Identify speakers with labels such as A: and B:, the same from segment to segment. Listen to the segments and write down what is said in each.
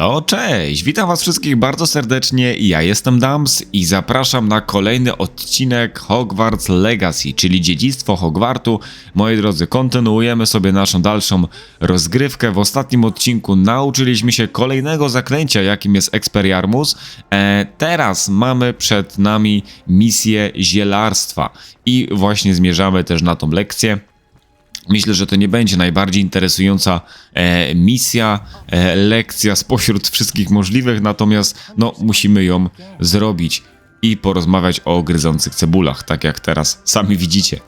A: Halo, cześć! Witam was wszystkich bardzo serdecznie, ja jestem Dams i zapraszam na kolejny odcinek Hogwarts Legacy, czyli dziedzictwo Hogwartu. Moi drodzy, kontynuujemy sobie naszą dalszą rozgrywkę. W ostatnim odcinku nauczyliśmy się kolejnego zaklęcia, jakim jest Expelliarmus. E, teraz mamy przed nami misję zielarstwa i właśnie zmierzamy też na tą lekcję. Myślę, że to nie będzie najbardziej interesująca e, misja, e, lekcja spośród wszystkich możliwych, natomiast no, musimy ją zrobić i porozmawiać o gryzących cebulach, tak jak teraz sami widzicie.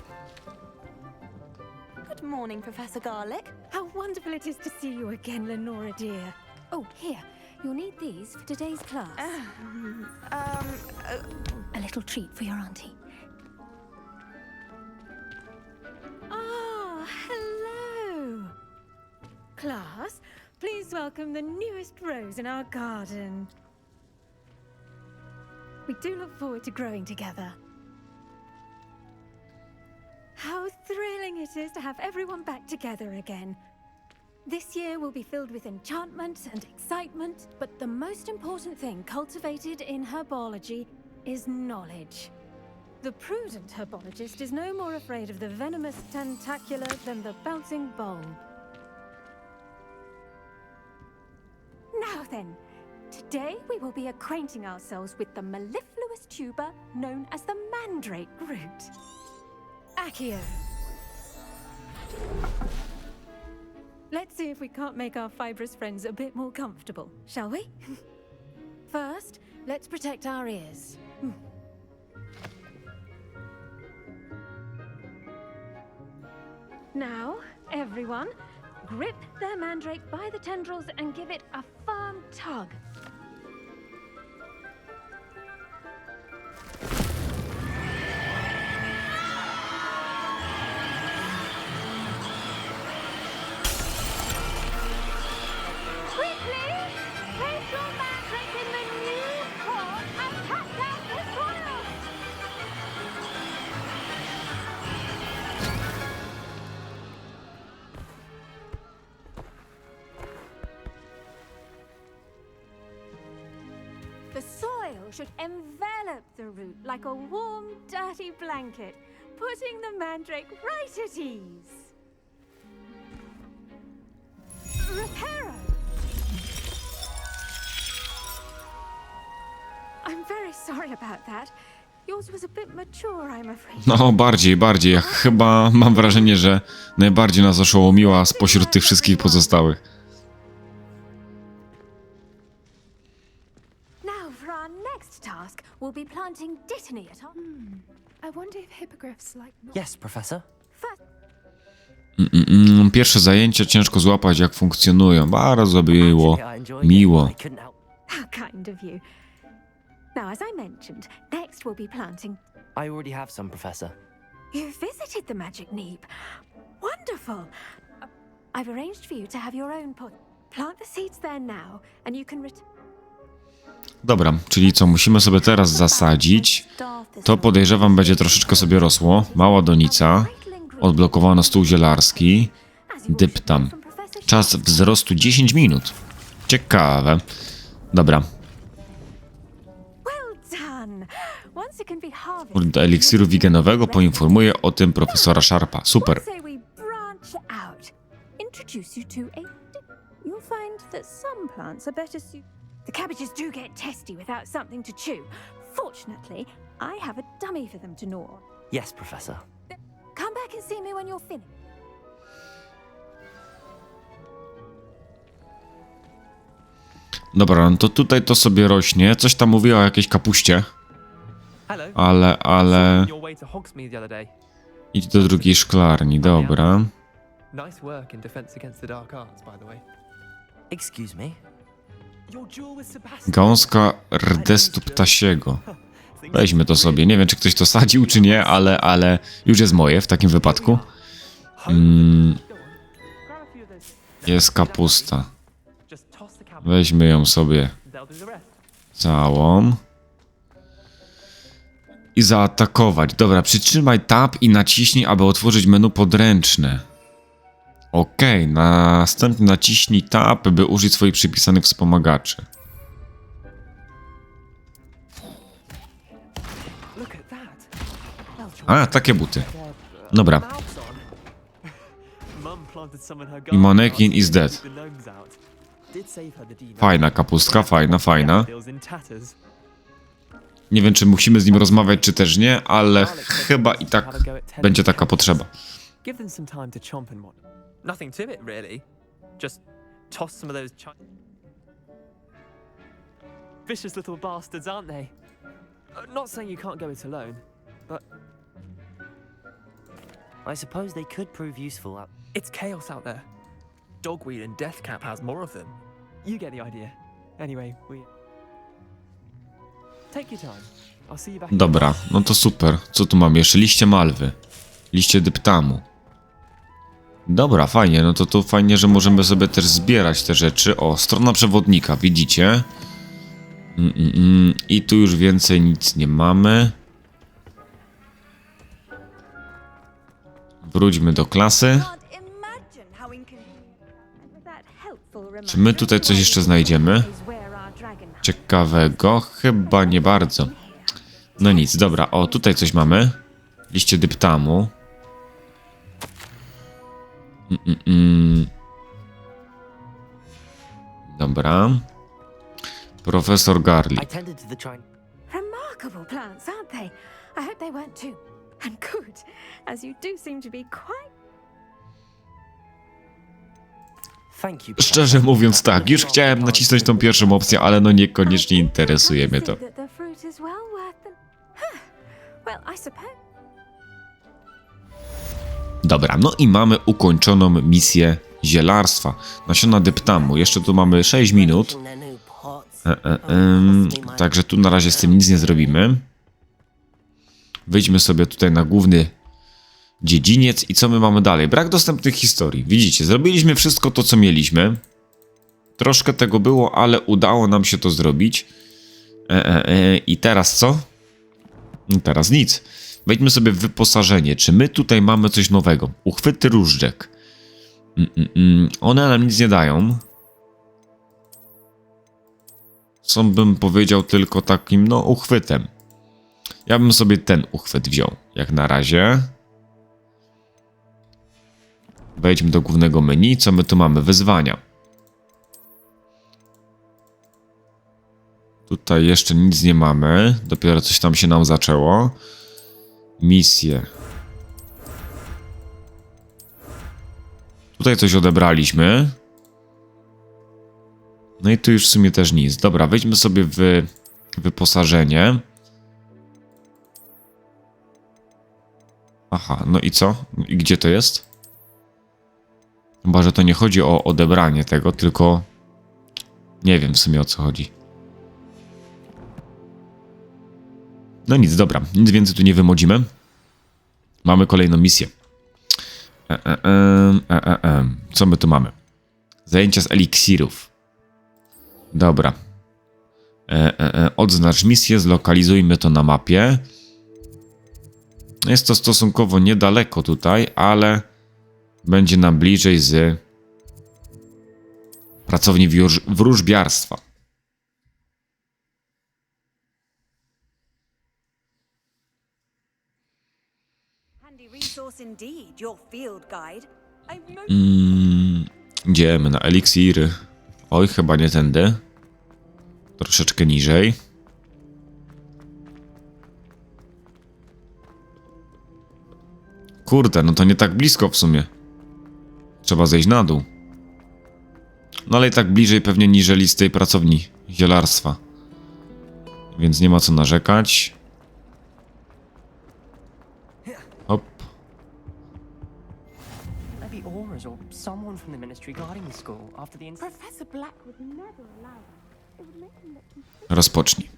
B: Good morning, Professor Garlick.
C: How wonderful it is to see you again, Lenora dear.
B: Oh, here. You'll need these for today's class.
C: Um,
B: A little treat for your auntie.
C: ah. Class, please welcome the newest rose in our garden. We do look forward to growing together. How thrilling it is to have everyone back together again. This year will be filled with enchantment and excitement,
B: But the most important thing cultivated in herbology is knowledge.
C: The prudent herbologist is no more afraid of the venomous tentacula than the bouncing bulb. Now then, today we will be acquainting ourselves with the mellifluous tuber known as the mandrake root. Accio. Let's see if we can't make our fibrous friends a bit more comfortable, shall we? First, let's protect our ears. Hmm. Now, everyone, grip their mandrake by the tendrils and give it a tug.
B: Should
C: envelop the root like a warm, dirty blanket, putting the mandrake right at ease. Reparo! I'm very sorry about that. Yours was a bit mature, I'm afraid.
A: No, bardziej, bardziej. Ja chyba mam wrażenie, że najbardziej nas oszołomiła spośród tych wszystkich pozostałych.
C: Task, we'll be planting dittany at our...
D: I wonder if hippogriffs like not.
E: Yes, Professor.
C: First,
A: Mm, Pierwsze zajęcia ciężko złapać, jak funkcjonują. Bardzo było
E: Actually, I enjoyed it.
A: miło.
E: I couldn't help.
C: how kind of you. Now, as I mentioned, next we'll be planting
E: I already have some, Professor.
C: You visited the Magic Neep. Wonderful. I've arranged for you to have your own pot. Plant the seeds there now, and you can ret-
A: Dobra, czyli co, musimy sobie teraz zasadzić. To podejrzewam będzie troszeczkę sobie rosło. Mała donica. Odblokowano stół zielarski. Dyptam. Czas wzrostu 10 minut. Ciekawe. Dobra. Do eliksiru wigenowego poinformuję o tym profesora Sharpa. Super.
C: You'll find that some plants are better suited. The cabbages do get testy without something to chew. Fortunately, I have a dummy for them to gnaw on.
E: Yes, Professor.
C: Come back and see me when you're finished.
A: Dobra, no to tutaj to sobie rośnie. Coś tam mówiła o jakiejś kapuście,
F: Hello.
A: ale, ale... Idź do drugiej szklarni, dobra.
F: Nice work in Defense Against the Dark Arts, by the way.
E: Excuse me.
A: Gąska rdestu ptasiego. Weźmy to sobie. Nie wiem, czy ktoś to sadził, czy nie, ale, ale już jest moje w takim wypadku. Mm, jest kapusta. Weźmy ją sobie całą. I zaatakować. Dobra, przytrzymaj tab i naciśnij, aby otworzyć menu podręczne. Okej, następnie naciśnij tab, by użyć swoich przypisanych wspomagaczy. A, takie buty. Dobra. I
F: last
A: is dead. Fajna kapustka, fajna, fajna. Nie wiem, czy musimy z nim rozmawiać, czy też nie, ale chyba i tak będzie taka potrzeba.
F: Nothing to it, really. Just toss some of those chi- Vicious little bastards, aren't they? Uh, not saying you can't go it alone, but
E: I suppose they could prove useful at
F: it's chaos out there. Dogweed and Deathcap has more of them. You get the idea. Anyway, we. Take your time. I'll see you back.
A: Dobra, no to super. Co tu mam jeszcze? Liście malwy. Liście dyptamu. Dobra, fajnie. No to tu fajnie, że możemy sobie też zbierać te rzeczy. O, strona przewodnika, widzicie? Mm, mm, mm. I tu już więcej nic nie mamy. Wróćmy do klasy. Czy my tutaj coś jeszcze znajdziemy? Ciekawego? Chyba nie bardzo. No nic, dobra. O, tutaj coś mamy. Liście dyptamu. Mm, mm, mm. Dobra. Profesor Garlic.
C: Remarkable plants, aren't they? I hope they weren't too. And good, as you do seem to be quite.
E: Thank you.
A: Szczerze mówiąc tak, już chciałem nacisnąć tą pierwszą opcję, ale no niekoniecznie interesuje mnie to. Dobra, no i mamy ukończoną misję zielarstwa. Nasiona dyptamu. Jeszcze tu mamy 6 minut. E, e, em, także tu na razie z tym nic nie zrobimy. Wyjdźmy sobie tutaj na główny dziedziniec i co my mamy dalej? Brak dostępnych historii. Widzicie, zrobiliśmy wszystko to, co mieliśmy. Troszkę tego było, ale udało nam się to zrobić. E, e, e, I teraz co? No Teraz nic. Wejdźmy sobie w wyposażenie. Czy my tutaj mamy coś nowego? Uchwyty różdżek. Mm, mm, mm. One nam nic nie dają. Są, bym powiedział, tylko takim, no, uchwytem. Ja bym sobie ten uchwyt wziął, jak na razie. Wejdźmy do głównego menu. Co my tu mamy? Wyzwania. Tutaj jeszcze nic nie mamy. Dopiero coś tam się nam zaczęło. Misje. Tutaj coś odebraliśmy. No i tu już w sumie też nic. Dobra, wejdźmy sobie w wyposażenie. Aha, no i co? I gdzie to jest? Chyba, że to nie chodzi o odebranie tego, tylko nie wiem w sumie o co chodzi. No nic, dobra, nic więcej tu nie wymodzimy. Mamy kolejną misję. E, e, e, e. Co my tu mamy? Zajęcia z eliksirów. Dobra. E, e, e. Odznacz misję, zlokalizujmy to na mapie. Jest to stosunkowo niedaleko tutaj, ale będzie nam bliżej z pracowni wróż- wróżbiarstwa. Mm, idziemy na eliksiry. Oj, chyba nie tędy. Troszeczkę niżej. Kurde, no to nie tak blisko w sumie. Trzeba zejść na dół. No ale i tak bliżej pewnie niżeli z tej pracowni zielarstwa. Więc nie ma co narzekać.
G: Someone from the ministry guarding the school after the incident.
C: Professor Black would never allow that. It would make him look
A: Rozpocznij.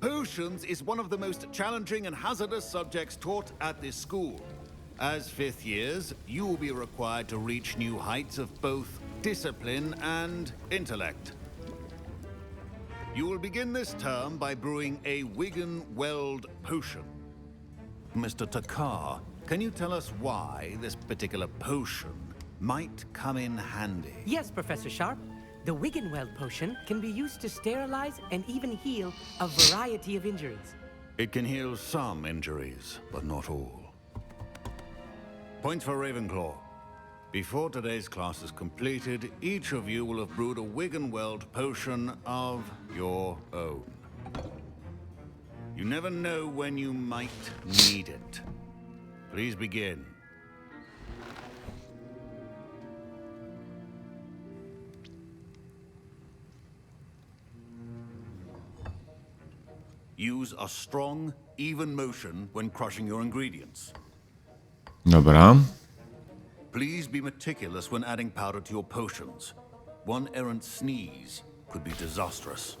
H: Potions is one of the most challenging and hazardous subjects taught at this school. As fifth years, you will be required to reach new heights of both discipline and intellect. You will begin this term by brewing a Wigan Weld potion. Mr. Takar, can you tell us why this particular potion might come in handy?
G: Yes, Professor Sharp. The Wigan Wiggenweld potion can be used to sterilize and even heal a variety of injuries.
H: It can heal some injuries, but not all. Points for Ravenclaw. Before today's class is completed, each of you will have brewed a Wigan Weld potion of your own. You never know when you might need it. Please begin. Use a strong, even motion when crushing your ingredients.
A: Dobra.
H: Please be meticulous when adding powder to your potions. One errant sneeze could be disastrous.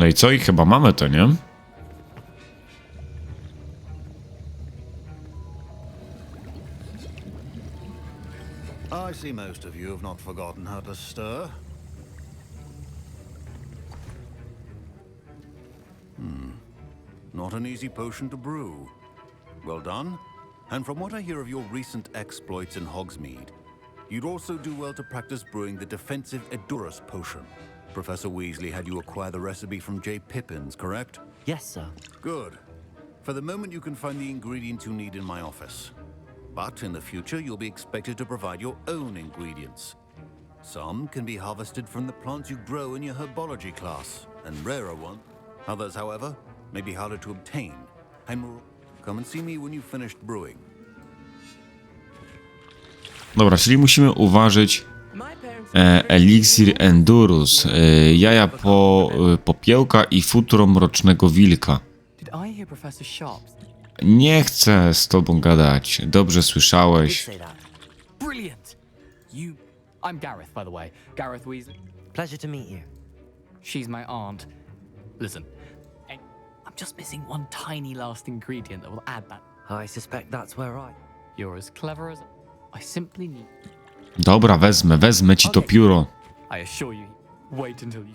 A: No i co? I chyba mamy to, nie?
H: I see most of you have not forgotten how to stir. Hmm. Not an easy potion to brew. Well done. And from what I hear of your recent exploits in Hogsmeade, you'd also do well to practice brewing the defensive Edurus potion. Professor Weasley had you acquire the recipe from J. Pippins, correct?
E: Yes, sir.
H: Good. For the moment, you can find the ingredients you need in my office. But in the future, you'll be expected to provide your own ingredients. Some can be harvested from the plants you grow in your herbology class, and rarer ones. Others, however, may be harder to obtain. And will come and see me when you've finished brewing.
A: Dobra, czyli musimy uważać
G: My parents.
A: Elixir Endurus, e, jaja po, e, popiełka i futro mrocznego wilka. Nie chcę z tobą gadać. Dobrze słyszałeś.
E: say that.
F: Brilliant! You. I'm Gareth, by the way. Gareth Weasley.
E: Pleasure to meet you.
F: She's my aunt. Listen, I- I'm just missing one tiny last ingredient that will add that.
E: I suspect that's where I.
F: You're as clever as. I simply need.
A: Dobra, wezmę, wezmę ci to pióro.
F: I assure you. Wait until you.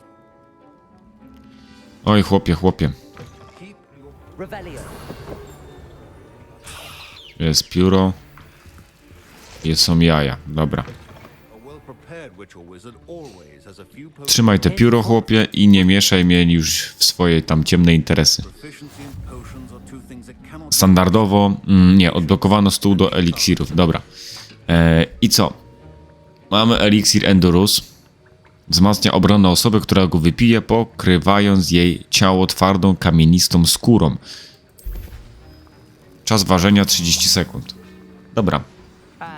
A: Oj, chłopie, chłopie. Jest pióro. Jest są jaja. Dobra. Trzymaj te pióro, chłopie, i nie mieszaj mnie już w swoje tam ciemne interesy. Standardowo, mm, nie, odblokowano stół do eliksirów. Dobra. E, I co? Mamy eliksir Endurus. Wzmacnia obronę osoby, która go wypije, pokrywając jej ciało twardą, kamienistą skórą. Czas ważenia 30 sekund. Dobra.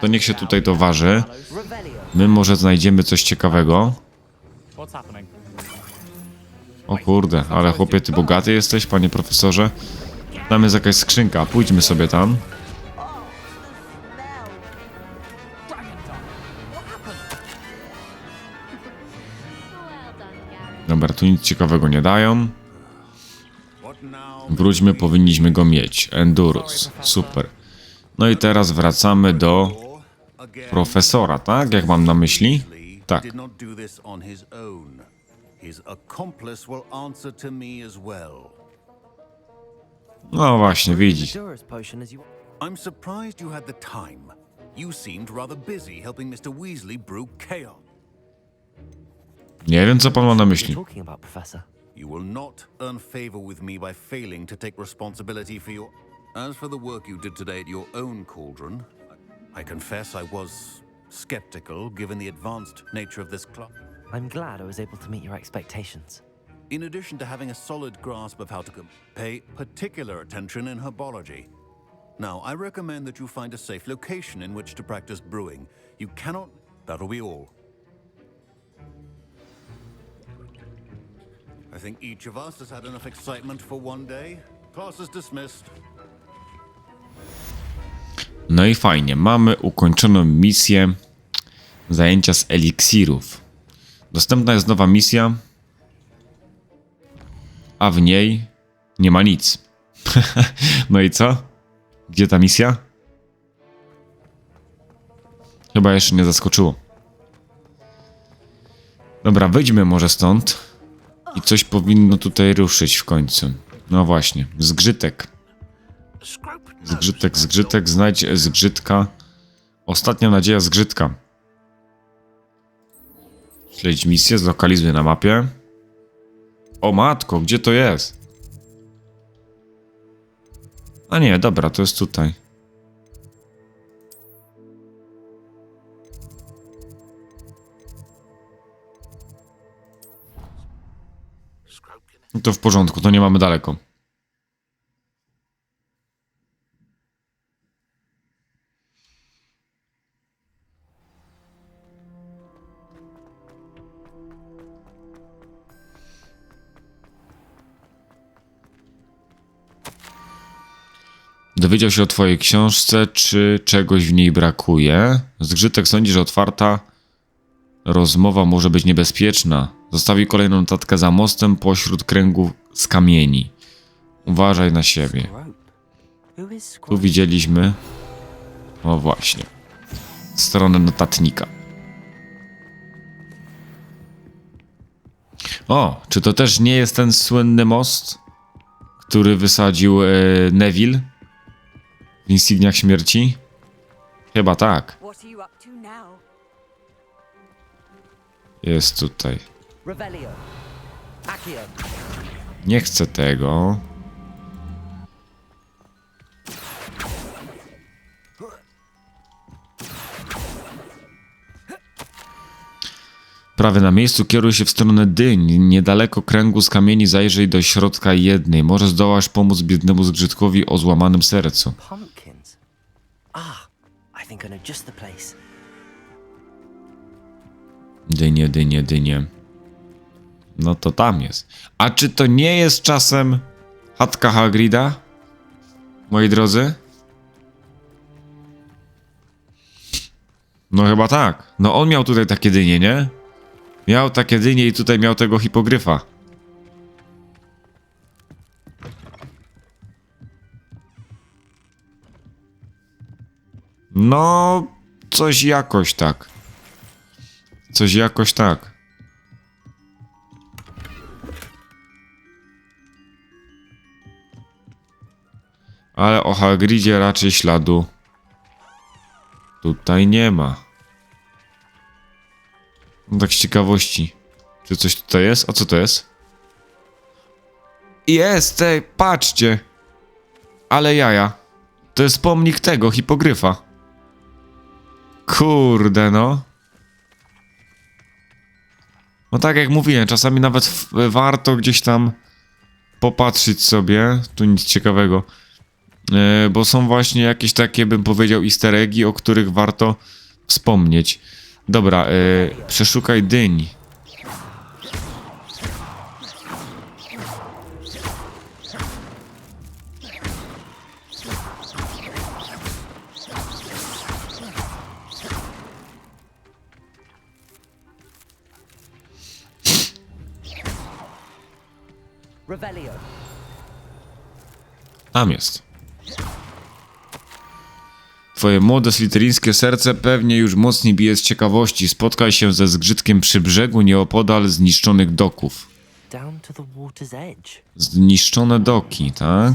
A: To niech się tutaj to waży. My może znajdziemy coś ciekawego. O kurde, ale chłopie, ty bogaty jesteś, panie profesorze? Tam jest jakaś skrzynka, pójdźmy sobie tam. Dobra, tu nic ciekawego nie dają. Wróćmy, powinniśmy go mieć. Endurus, super. No i teraz wracamy do profesora, tak? Jak mam na myśli? Tak. No właśnie, widzisz.
H: I'm surprised you had the time. You seemed rather busy helping Mr. Weasley brew chaos.
A: Nie wiem, co pan ma na myśli.
E: you talking about, Professor?
H: You will not earn favor with me by failing to take responsibility for your. As for the work you did today at your own cauldron, I confess I was skeptical given the advanced nature of this club.
E: I'm glad I was able to meet your expectations.
H: In addition to having a solid grasp of how to pay particular attention in herbology. Now, I recommend that you find a safe location in which to practice brewing. You cannot. That'll be all. I think each of us has had enough excitement for one day. Class is dismissed.
A: No i fajnie, mamy ukończoną misję zajęcia z eliksirów. Dostępna jest nowa misja, a w niej nie ma nic. no i co? Gdzie ta misja? Chyba jeszcze nie zaskoczyło. Dobra, wyjdźmy może stąd. I coś powinno tutaj ruszyć w końcu. No właśnie, zgrzytek. Zgrzytek, zgrzytek, znajdź zgrzytka. Ostatnia nadzieja zgrzytka. Śledź misję, zlokalizuj na mapie. O matko, gdzie to jest? A nie, dobra, to jest tutaj. To w porządku, to nie mamy daleko. Dowiedział się o twojej książce, czy czegoś w niej brakuje. Zgrzytek sądzi, że otwarta rozmowa może być niebezpieczna. Zostawił kolejną notatkę za mostem pośród kręgów z kamieni. Uważaj na siebie. Tu widzieliśmy. O właśnie. Stronę notatnika. O, czy to też nie jest ten słynny most, który wysadził e, Neville w insygniach śmierci? Chyba tak. Jest tutaj. Nie chcę tego. Prawie na miejscu kieruj się w stronę dyń. Niedaleko kręgu z kamieni zajrzyj do środka jednej. Może zdołasz pomóc biednemu zgrzytkowi o złamanym sercu.
E: Pumpkins. Ah, I think I know just the place.
A: Dynie, dynie, dynie. No to tam jest. A czy to nie jest czasem chatka Hagrida? Moi drodzy? No chyba tak. No on miał tutaj takie dynie, nie? Miał takie dynie i tutaj miał tego hipogryfa. No, coś jakoś tak. Coś jakoś tak. Ale o Hagridzie raczej śladu tutaj nie ma. No tak z ciekawości. Czy coś tutaj jest? A co to jest? Jest, ej, patrzcie. Ale jaja. To jest pomnik tego, hipogryfa. Kurde no. No tak jak mówiłem, czasami nawet warto gdzieś tam popatrzeć sobie. Tu nic ciekawego. E, bo są właśnie jakieś takie, bym powiedział, easter eggi, o których warto wspomnieć. Dobra, e, przeszukaj dyń. Tam jest. Twoje młode sliteryńskie serce pewnie już mocniej bije z ciekawości. Spotkaj się ze zgrzytkiem przy brzegu nieopodal zniszczonych doków. Zniszczone doki, tak?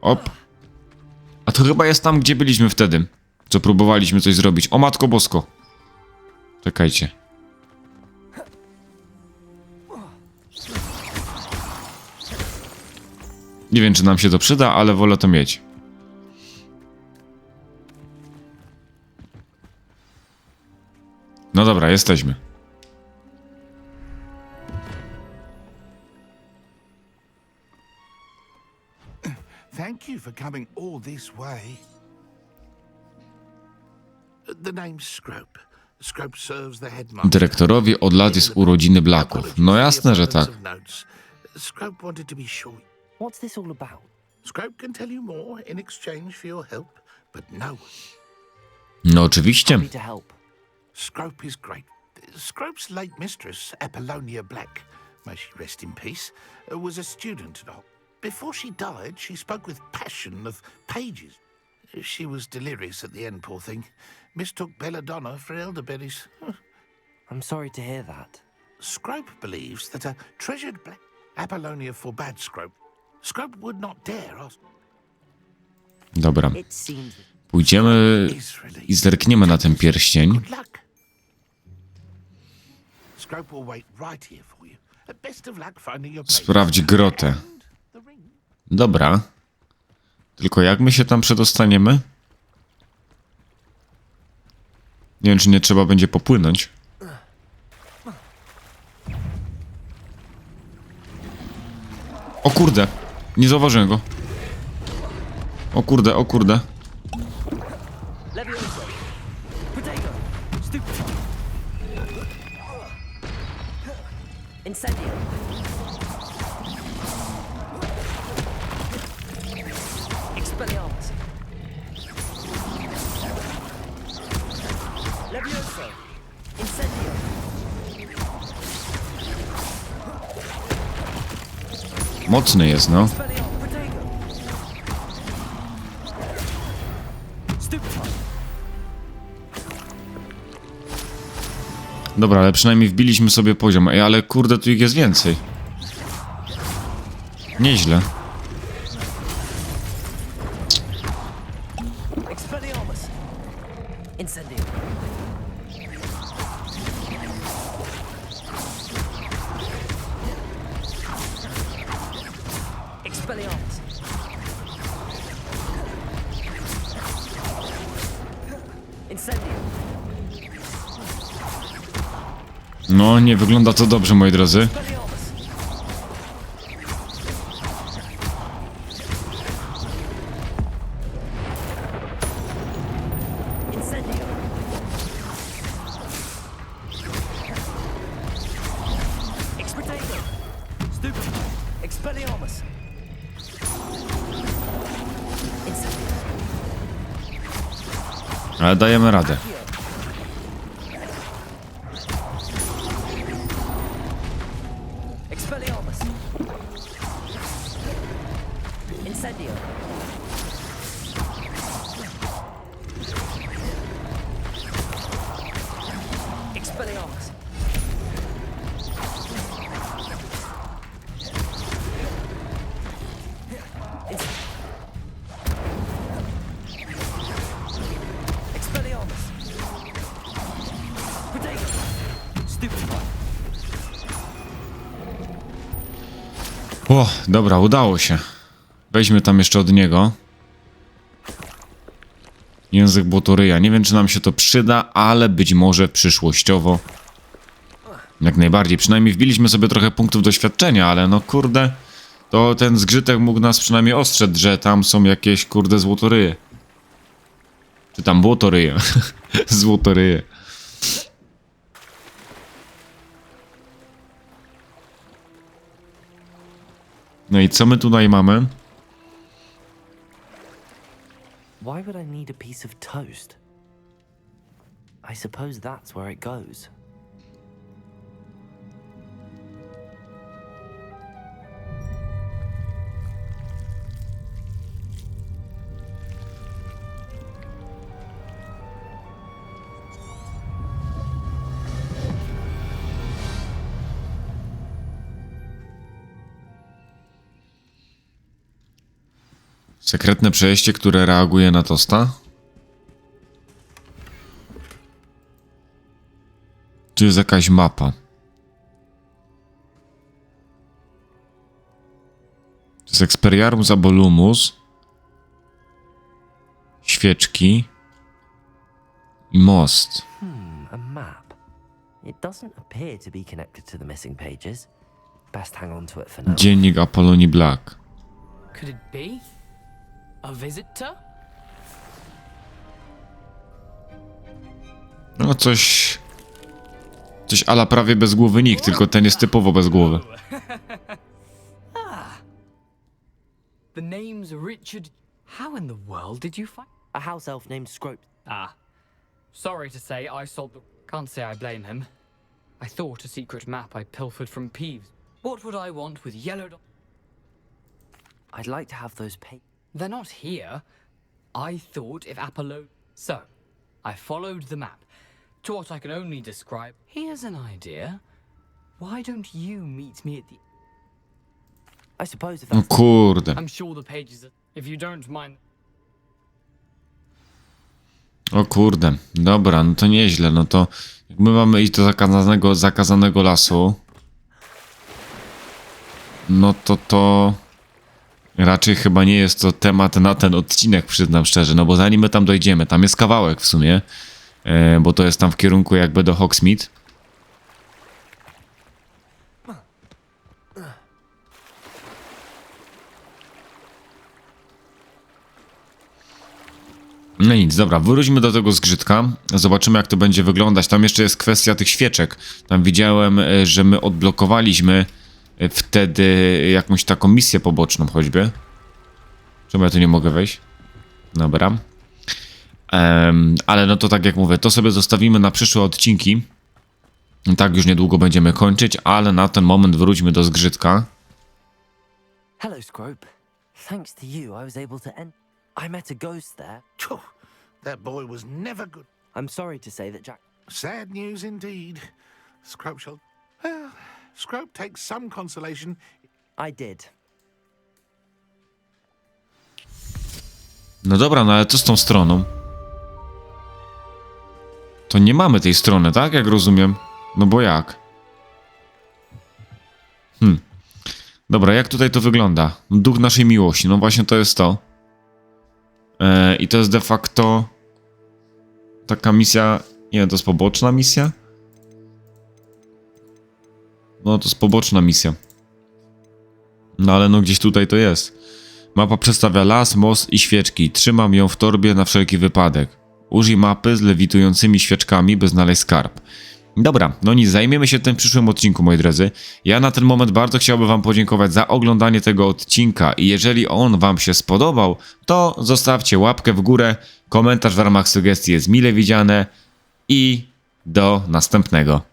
A: Op. A to chyba jest tam, gdzie byliśmy wtedy. Co próbowaliśmy coś zrobić. O matko bosko. Czekajcie. Nie wiem, czy nam się to przyda, ale wolę to mieć. No dobra, jesteśmy.
I: Thank you for coming all this way. The name's Scrope. Scrope serves the headmaster.
A: Dyrektorowi od lat jest urodziny Blaków. No jasne, że tak.
I: Scrope wanted to be.
E: What's this all about?
I: Scrope can tell you more in exchange for your help, but no,
A: No oczywiście.
E: Happy to help.
I: Scrope is great. Scrope's late mistress, Apollonia Black, may she rest in peace, was a student at Ox. Before she died, she spoke with passion of pages. She was delirious at the end, poor thing. Mistook belladonna for elderberries.
E: I'm sorry to hear that.
I: Scrope believes that a treasured black Apollonia forbade Scrope. Scrope would not dare ask.
A: Dobra.
E: It seems
A: Pójdziemy i zerkniemy na ten pierścień.
I: Good luck. Scrope will wait right here for you. Best of luck finding your place.
A: Sprawdź grotę.
I: And the ring.
A: Dobra. Tylko jak my się tam przedostaniemy? Nie wiem, czy nie trzeba będzie popłynąć. O kurde! Nie zauważyłem go. O kurde, o kurde.
E: Incendio.
A: Mocny jest, no. Dobra, ale przynajmniej wbiliśmy sobie poziom. Ej, ale kurde, tu ich jest więcej. Nieźle. Nie wygląda to dobrze, moi drodzy. Ale dajemy radę. Dobra, udało się. Weźmy tam jeszcze od niego. Język błotoryja. Nie wiem, czy nam się to przyda, ale być może przyszłościowo. Jak najbardziej. Przynajmniej wbiliśmy sobie trochę punktów doświadczenia, ale no kurde, to ten zgrzytek mógł nas przynajmniej ostrzec, że tam są jakieś kurde złotoryje. Czy tam błotoryje. złotoryje. No i co my tutaj mamy?
E: Why would I need a piece of toast? I suppose that's where it goes.
A: Sekretne przejście, które reaguje na tosta? Tu jest jakaś mapa. To jest Experiarum Zabolumus. Świeczki. I most.
E: Hmm, a map. It doesn't appear to be connected to the missing pages. Best hang on to it for now.
A: Dziennik Apollonii Black.
F: Could it be? A visitor?
A: No coś... Coś ala prawie bez głowy nikt, tylko ten jest typowo bez głowy.
F: The name's Richard. How in the world did you find?
E: A house elf named Scrope.
F: Ah. Sorry to say, I sold the. Can't say I blame him. I thought a secret map I pilfered from Peeves. What would I want with yellow.
E: I'd like to have those pa-
F: They're not here. I thought if Apollo. So, I followed the map to what I can only describe. Here's an idea. Why don't you meet me at the.
E: I suppose if
A: No
E: that's
A: kurde.
F: I'm sure the pages. Are, if you don't mind.
A: O kurde. Dobra, no to nieźle. No to jak my mamy iść do zakazanego, zakazanego lasu, no to to raczej chyba nie jest to temat na ten odcinek, przyznam szczerze, no bo zanim my tam dojdziemy, tam jest kawałek w sumie, e, bo to jest tam w kierunku jakby do Hogsmeade. No nic, dobra, wróćmy do tego zgrzytka. Zobaczymy, jak to będzie wyglądać. Tam jeszcze jest kwestia tych świeczek. Tam widziałem, e, że my odblokowaliśmy wtedy jakąś taką misję poboczną choćby. Czemu ja tu nie mogę wejść? Dobra. Em, ale no to tak jak mówię, to sobie zostawimy na przyszłe odcinki. Tak już niedługo będziemy kończyć, ale na ten moment wróćmy do zgrzytka.
E: Hello, Scrope. Thanks to you, I was able to end. I met a ghost there.
I: Phew, that boy was never good.
E: I'm sorry to say that Jack.
I: Sad news indeed. Scrope shall. Well, Scrope takes some consolation.
E: I did.
A: No dobra, no ale co z tą stroną? To nie mamy tej strony, tak? Jak rozumiem. No bo jak? Hmm. Dobra, jak tutaj to wygląda? Duch naszej miłości, no właśnie to jest to. E, I to jest de facto taka misja. Nie, to jest poboczna misja? No, to jest poboczna misja. No ale no gdzieś tutaj to jest. Mapa przedstawia las, most i świeczki. Trzymam ją w torbie na wszelki wypadek. Użyj mapy z lewitującymi świeczkami, by znaleźć skarb. Dobra, no nic, zajmiemy się tym w przyszłym odcinku, moi drodzy. Ja na ten moment bardzo chciałbym Wam podziękować za oglądanie tego odcinka i jeżeli on Wam się spodobał, to zostawcie łapkę w górę, komentarz w ramach sugestii jest mile widziane i do następnego.